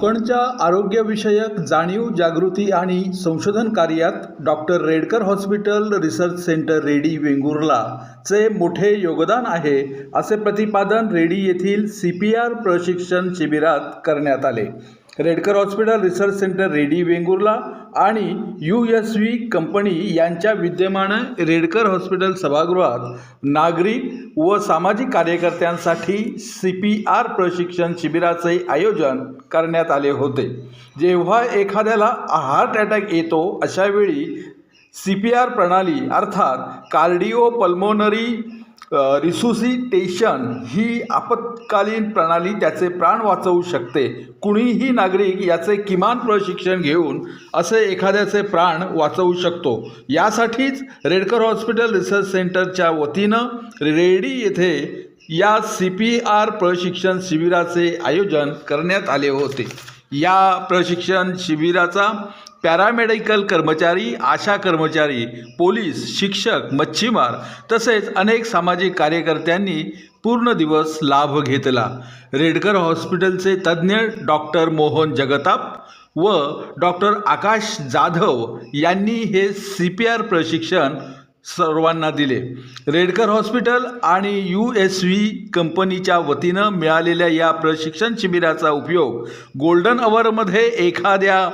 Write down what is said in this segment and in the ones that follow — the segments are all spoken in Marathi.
कोकणच्या आरोग्यविषयक जाणीव जागृती आणि संशोधन कार्यात doctor Redkar hospital research centre Redi Vengurla चे मोठे योगदान आहे असे प्रतिपादन रेडी येथील सी पी आर प्रशिक्षण शिबिरात करण्यात आले. Redkar hospital research centre Redi Vengurla आणि यू एस व्ही कंपनी यांच्या विद्यमान रेडकर हॉस्पिटल सभागृहात नागरिक व सामाजिक कार्यकर्त्यांसाठी सी पी आर प्रशिक्षण शिबिराचे आयोजन करण्यात आले होते. जेव्हा एखाद्याला हार्ट अटॅक येतो अशावेळी सी पी आर प्रणाली अर्थात कार्डिओ पल्मोनरी रिसुसिटेशन ही आपत्कालीन प्रणाली त्याचे प्राण वाचवू शकते. कुणीही नागरिक याचे किमान प्रशिक्षण घेऊन असे एखाद्याचे प्राण वाचवू शकतो. यासाठीच रेडकर हॉस्पिटल रिसर्च सेंटरच्या वतीनं रेडी येथे या सी पी आर प्रशिक्षण शिबिराचे आयोजन करण्यात आले होते. या प्रशिक्षण शिबिराचा पॅरामेडिकल कर्मचारी आशा कर्मचारी पोलीस शिक्षक मच्छीमार तसेच अनेक सामाजिक कार्यकर्त्यांनी पूर्ण दिवस लाभ घेतला. रेडकर हॉस्पिटलचे तज्ज्ञ डॉक्टर मोहन जगताप व डॉक्टर आकाश जाधव यांनी हे सी पी आर प्रशिक्षण सर्वांना दिले. रेडकर हॉस्पिटल आणि यू एस व्ही कंपनीच्या वतीनं मिळालेल्या या प्रशिक्षण शिबिराचा उपयोग गोल्डन अवरमध्ये एखाद्या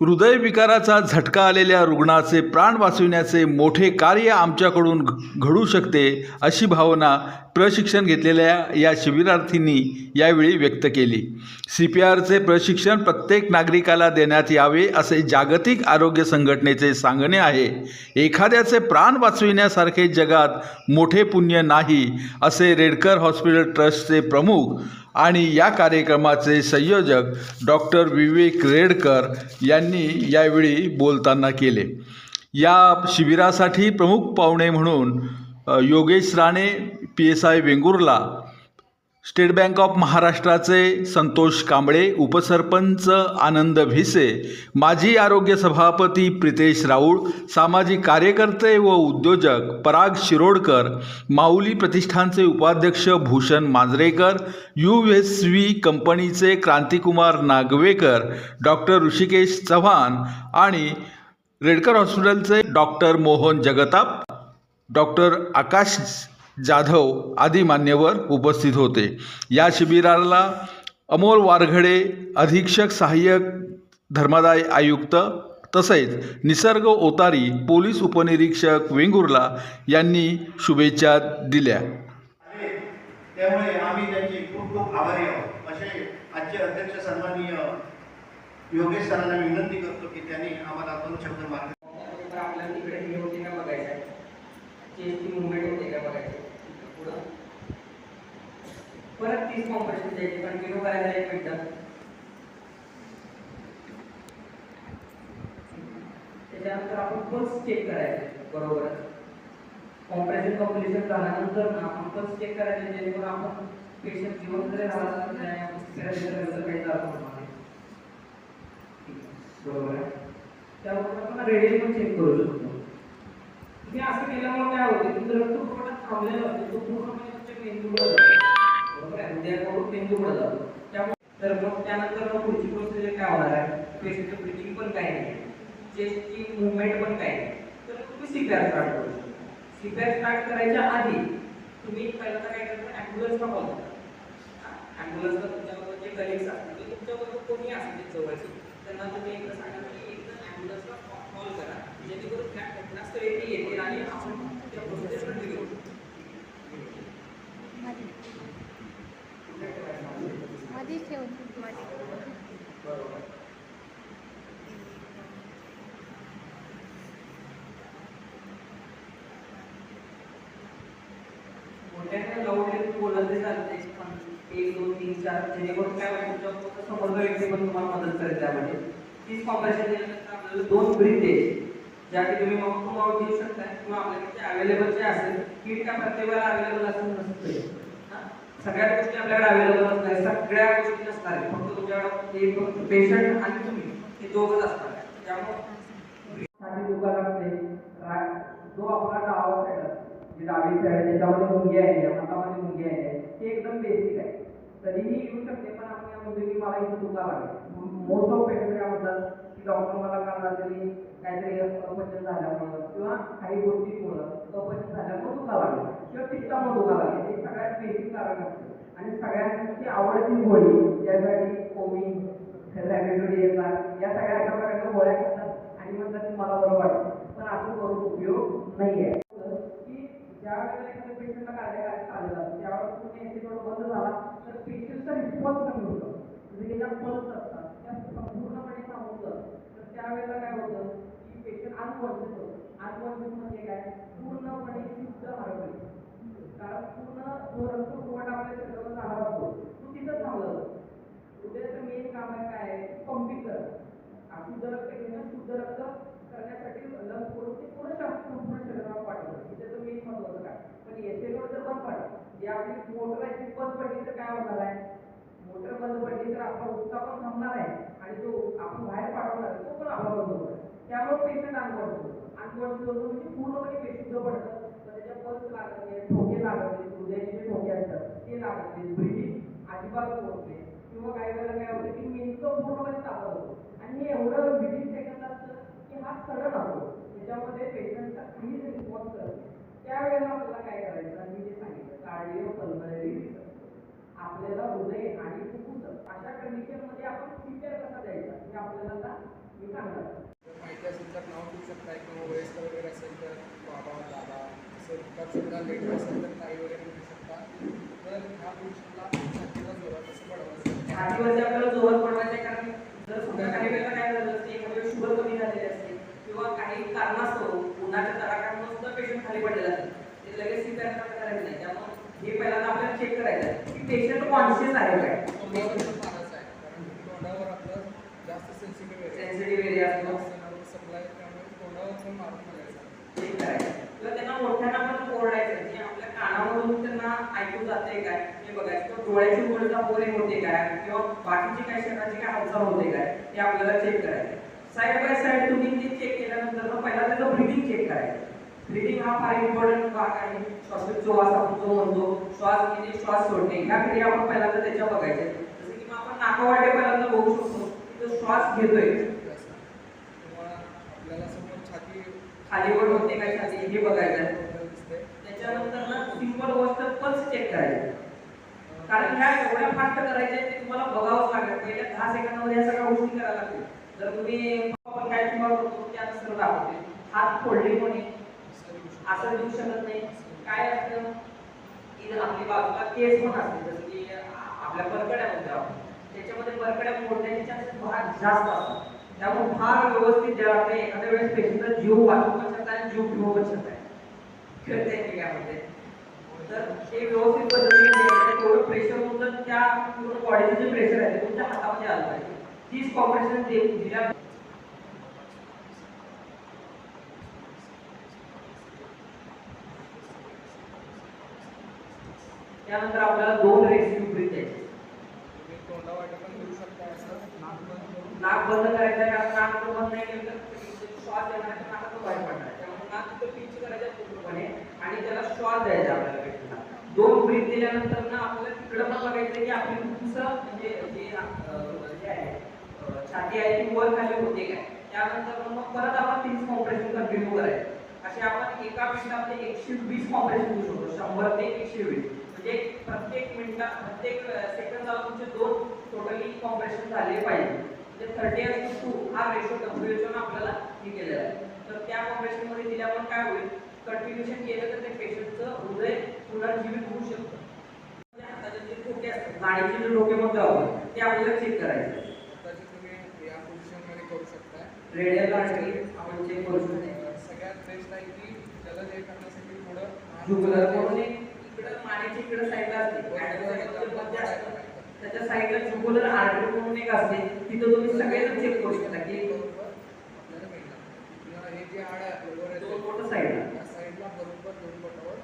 हृदयविकाराचा झटका आलेल्या रुग्णाचे प्राण वाचविण्याचे मोठे कार्य आमच्याकडून घडू शकते अशी भावना प्रशिक्षण घेतलेल्या या शिबिरार्थींनी यावेळी व्यक्त केली. सी पी आरचे प्रशिक्षण प्रत्येक नागरिकाला देण्यात यावे असे जागतिक आरोग्य संघटनेचे सांगणे आहे. एखाद्याचे प्राण वाचविण्यासारखे जगात मोठे पुण्य नाही असे रेडकर हॉस्पिटल ट्रस्टचे प्रमुख आणि या कार्यक्रमाचे संयोजक डॉक्टर विवेक रेडकर यांनी यावेळी बोलताना केले. या शिबिरासाठी प्रमुख पाहुणे म्हणून Yogesh Rane P S I Vengurla State Bank of महाराष्ट्राचे संतोष कांबळे उपसरपंच आनंद भिसे माजी आरोग्य सभापती प्रितेश राऊळ सामाजिक कार्यकर्ते व उद्योजक पराग शिरोडकर माऊली प्रतिष्ठानचे उपाध्यक्ष Bhushan Manjrekar U S V कंपनीचे क्रांतिकुमार नागवेकर डॉक्टर ऋषिकेश चव्हाण आणि रेडकर हॉस्पिटलचे डॉक्टर मोहन जगताप डॉक्टर आकाश जाधव आदी मान्यवर उपस्थित होते. या शिबिराला अमोल वारघडे अधीक्षक सहाय्यक धर्मादाय आयुक्त तसेच निसर्ग ओतारी पोलीस उपनिरीक्षक वेंगुर्ला यांनी शुभेच्छा दिल्या. त्यामुळे आम्ही त्यांचे खूप खूप आभारी आहोत. असे आजचे अध्यक्ष सन्माननीय योगेश सरांना विनंती करतो की त्यांनी आम्हाला दोन शब्द मार्ग आपल्याला तिकडे हे होते का बघायचं आहे. का बघायचं पुढं परत तीस कॉम्प्रेशन द्यायचे कंटिन्यू करायला एक मिनटं त्याच्यानंतर आपण पल्स चेक करायचं बरोबर. कॉम्प्रेशन कम्प्लिशन झाल्यानंतर ना आपण पल्स चेक करायचे जेणेकरून आपण पेशंट जीवन जरी राहिला काही बरोबर आहे. त्यावर आपण रेडिओ पण चेक करू शकतो. तुम्ही असं केल्यामुळे काय होते तुमचं रक्त पुरवठा थांबलेला असतो तो पूर्णपणे तुमच्या मेंदूकडे जातो. त्याच्याकडून आहे हृदयाकडून जातो. त्यामुळे तर मग त्यानंतर मग पुढची प्रोसिजर काय होणार आहे पेशंटचं ब्रिथिंग पण काही नाही. चेस्टची मुवमेंट पण काही नाही. तर तुम्ही सीपीआर स्टार्ट करू शकता. सीपीआर स्टार्ट करायच्या आधी तुम्ही पहिल्यांदा काय करता ॲम्ब्युलन्सला कॉल करता ॲम्ब्युलन्सला तुमच्याबरोबर जे कलिग्स असतील ते तुमच्याबरोबर कोणी असतील जवळचे त्यांना तुम्ही एकदा सांगा की एकदा ॲम्ब्युलन्सला कॉल करा जेणेकरून त्या घटनास्थळी ते येतील आणि आपण त्या प्रोसिजर कंटिन्यू करू मध्ये ठेवमध्ये बरोबर मोठ्याने लावले बोलत चालते. एक दोन तीन चार. जेणेकरून काय होईल तुमच्या समोरचा व्यक्ती पण तुम्हाला मदत करेल त्यामध्ये. तीस कॉम्प्रेशन दिल्यानंतर आपल्याला दोन ब्रीथ द्यायचे ज्या की तुम्ही मग तुम्हाला देऊ शकता. किंवा आपल्याकडे अवेलेबल जे असेल किट काय प्रत्येक वेळेला अवेलेबल असं नसतं हा? सगळ्या गोष्टी आपल्याकडे अवेलेबल असणार सगळ्या गोष्टी नसणार फक्त तुमच्याकडे एक पेशंट आणि तुम्ही. हे दोघच असणार त्यामुळे साठी दुकान असते रा- जो आपला डावा साईड डावी साईड आहे त्याच्यामध्ये मुंगी आहे हातामध्ये मुंगी आहे. हे एकदम बेसिक आहे. तरीही येऊ शकते पण आपण या म्हणतो मला इथं दुखा लागेल. मोस्ट ऑफ पेशंट काय म्हणतात की डॉक्टर मला काय तरी काहीतरी अपचन झाल्यामुळं किंवा काही गोष्टीमुळं अपचन झाल्यामुळं दुखा लागेल. किंवा पित्तामुळे दुखा लागेल. हे सगळ्यात बेसिक कारण असतं. आणि सगळ्यांची आवडती गोळी ज्यासाठी कोविड येतात या सगळ्या अशा प्रकारच्या गोळ्या घेतात आणि म्हणतात की मला बरं वाटतं. पण असं करून उपयोग नाही आहे ज्या वेळेला एखाद्या पेशंटला कार्डियाक आलेला असतो तुम्ही एसिडोड बंद झाला तर पेशंटचा रिस्पॉन्स कमी होतो. म्हणजे त्याच्या पल्स असतात त्या संपूर्णपणे थांबवलं तर त्यावेळेला काय होतं की पेशंट अनकॉन्शियस होतं. अनकॉन्शियस म्हणजे काय? पूर्णपणे शुद्ध हरवली कारण पूर्ण जो रक्तपुरवठा आपल्या झाला असतो. तो तिथं थांबला जातो उद्याचं मेन काम आहे काय? आहे पंपिंग करणं अशुद्ध रक्त घेणं शुद्ध रक्त करण्यासाठी लस करून ते पूर्ण संपूर्ण शरीराला पाठवलं. मेन महत्वाचं काय? पण एसएलवर जर बंद जे आपली मोटर आहे ती बंद पडली तर काय होणार आहे? मोटर बंद पडली तर आपला उत्साह पण थांबणार आहे. आणि जो आपण बाहेर पाठवणार आहे तो पण आपला बंद त्यामुळे पेशंट अनकॉन्शियस होतो. होतो म्हणजे पूर्णपणे बेशुद्ध पडतं तर त्याच्या पल्स लागत नाही ठोके लागत नाही हृदयाचे ठोके असतात ते लागत नाही अजिबात होत नाही. किंवा काही वेळेला काय होतं की मेंदू पूर्णपणे तापत होतो. आणि हे एवढं विदिन सेकंद असतं की हा सडन असतो त्याच्यामध्ये पेशंटचा काहीच रिस्पॉन्स करत त्यावेळेला आपल्याला काय करायचं? मी जे सांगितलं कार्डिओ पल्मरी आपल्याला हृदय आणि फुफ्फुस अशा कंडिशनमध्ये आपण प्रिपेअर कसा द्यायचा? हे आपल्याला आता मी सांगणार जर माहिती असेल तर नाव देऊ शकता किंवा वयस्कर वगैरे असेल तर बाबा दादा असं तर सुद्धा लेट असेल तर ताई वगैरे म्हणू शकता तर ह्या पुरुषाला छातीला जोरात असं बडवायचं छातीवरती आपल्याला जोर पडवायचे कारण जर समजा काही वेळेला काय झालं असते एखाद्या शुगर कमी झालेली असते किंवा काही कारणास्तव उन्हाच्या तडाख्यामुळे सुद्धा पेशंट खाली पडलेला असते ते लगेच सीपीआर करायचं नाही त्यामुळे हे पहिल्यांदा आपल्याला चेक करायचं. आहे की पेशंट कॉन्शियस आहे काय? जास्त सेन्सिटिव्ह एरिया असतो. सप्लाय चेक करायचं. किंवा त्यांना मोठ्यानं पण ओरडायचं की आपल्या कानामधून त्यांना ऐकू जाते काय? हे बघायचं. किंवा डोळ्याची गोळचा पोरे होते काय? किंवा बाकीची काही शरीराची काय हालचाल होते काय? हे आपल्याला चेक करायचं. साईड बाय साईड तुम्ही ते चेक केल्यानंतर पहिला त्याचं ब्रिदिंग चेक करायचं. ब्रिदिंग हा फार इम्पॉर्टंट भाग आहे. श्वासोच्छवास आपण जो म्हणतो श्वास घेणे श्वास सोडणे ह्या क्रिया आपण पहिल्यांदा त्याच्या बघायच्या जसं की मग आपण नाकावाटे पहिल्यांदा बघू शकतो तो श्वास घेतोय समोर छाती खाली वर होते काय छाती हे बघायचं त्याच्यानंतर ना सिंपल गोष्ट पल्स चेक करायची. कारण ह्या एवढ्या फास्ट करायच्या ते तुम्हाला बघावंच लागेल. पहिल्या दहा सेकंदामध्ये या सगळ्या गोष्टी करायला लागतील. जर तुम्ही आपण काय तुम्हाला करतो दाखवते. हात फोडले कोणी असं देऊ शकत नाही. काय असतं? की आपली बाजूला केस पण असते जसं की आपल्या परकड्या म्हणतो आपण त्याच्यामध्ये परकड्या मोडण्याचे चान्सेस फार जास्त असतात. त्यामुळे फार व्यवस्थित द्यावं वाटते एखाद्या वेळेस पेशंटचा जीव वाचू पण शकता आणि जीव घेऊ पण शकता खेळते यामध्ये. काय म्हणते तर हे व्यवस्थित पद्धतीने द्यायचं. प्रेशर होतं त्या पूर्ण बॉडीचं जे प्रेशर आहे ते तुमच्या हातामध्ये आलं पाहिजे. तीच कॉम्प्रेशन दिल्या त्यानंतर आपल्याला दोन रेसिपी ब्रीथ द्यायचे नाक बंद नाक बंद करायचं आहे कारण नाक जर बंद नाही केलं तर श्वास येणार आहे तर नाकातून बाहेर पडणार त्यामुळे नाक तिथं पिच करायचं पूर्णपणे आणि त्याला श्वास द्यायचा आपल्याला पेशंटला दोन ब्रीथ दिल्यानंतर ना आपल्याला तिकडं पण बघायचं की आपली तुमचं म्हणजे जे आहे छाती आहे ती वर खाली होते काय? त्यानंतर मग परत आपण तीस कॉम्प्रेशन कंटिन्यू करायचं. असे आपण एका मिनिटामध्ये एकशे वीस कॉम्प्रेशन करू शकतो. शंभर ते एकशे वीस. म्हणजे प्रत्येक मिनिटा प्रत्येक सेकंदाला तुमचे दोन टोटली कॉम्प्रेशन झाले पाहिजे. म्हणजे थर्टी एस टू हा रेशो डब्ल्यूएचओ आपल्याला हे केलेला आहे. तर त्या कॉम्प्रेशनमध्ये दिल्यावर काय होईल? कंटिन्युएशन केलं तर त्या पेशंटचं हृदय पुनर्जीवित होऊ शकतं. म्हणजे हाताचे जे ठोके असतात गाडीचे जे ठोके आपण ते आपल्याला चेक करायचे त्याचे तुम्ही या पोझिशनमध्ये करू शकता. रेडियल आर्टरी आपण चेक करू शकतो. सगळ्यात बेस्ट आहे की त्याला जे करण्यासाठी थोडं जुगलर म्हणून एक इकडं मानेची साईडला असते. त्याच्या साईडला जुगुलर आर्टरी म्हणून एक असते तिथं तुम्ही सगळेजण चेक करू शकता की दोन साईडला साईडला बरोबर दोन बोटावर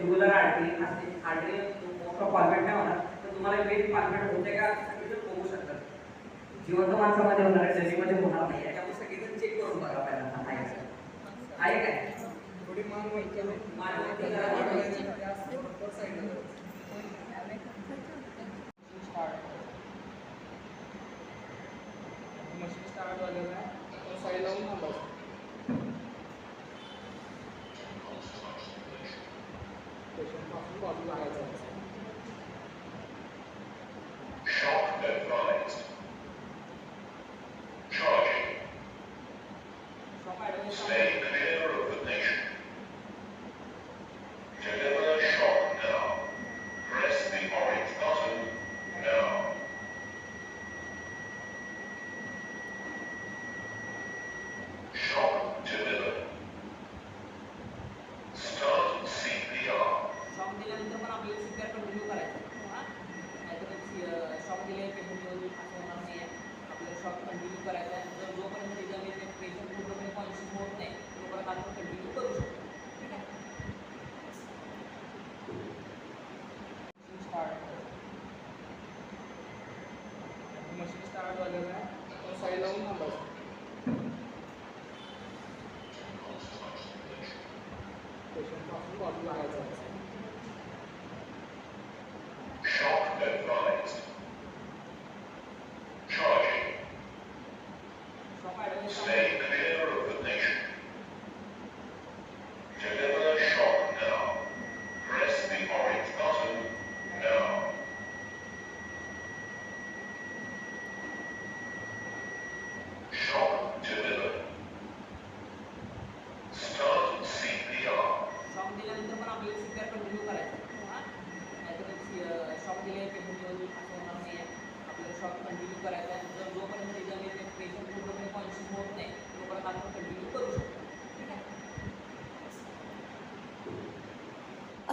जुगुलर आर्टरी असते. आर्टरी मोठा फॉर्मॅट नाही होणार तर तुम्हाला वेग फॉर्मॅट होते का सगळेजण बघू शकतात. जिवंत माणसामध्ये होणार आहे होणार नाही त्यामुळे सगळेजण चेक करून बघा पहिल्यांदा. आहे. काय थोडी मान